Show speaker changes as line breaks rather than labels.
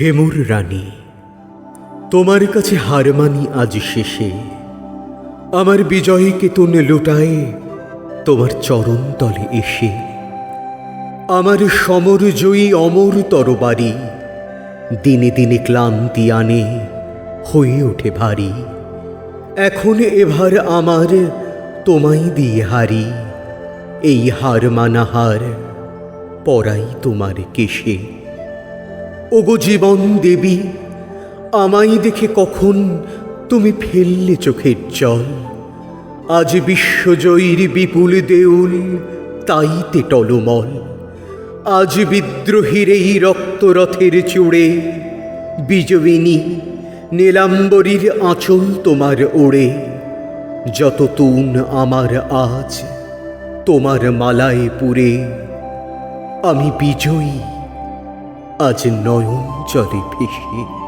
হেমুর রানী, তোমার কাছে হার মানি আজ শেষে। আমার বিজয় কেতন লুটায়ে তোমার চরণ তলে এসে। আমার সমর জয়ী অমর তরবারি দিনে দিনে ক্লান্তি আনে, হয়ে ওঠে ভারী। এখন এভার আমার তোমায় দিয়ে হারি, এই হার মানা হার পরাই তোমার কেশে। ওগো জীবন দেবী, আমায় দেখে কখন তুমি ফেললে চোখের জল? আজ বিশ্বজয়ীর বিপুল দেউল, তাইতে টলমল। আজ বিদ্রোহীর এই রক্তরথের চূড়ে বিজবিনী নীলাম্বরীর আঁচল তোমার ওড়ে। যত তুন আমার আজ তোমার মালায় পুরে আমি বিজয়ী। আজ নয়ন জলে ভেসে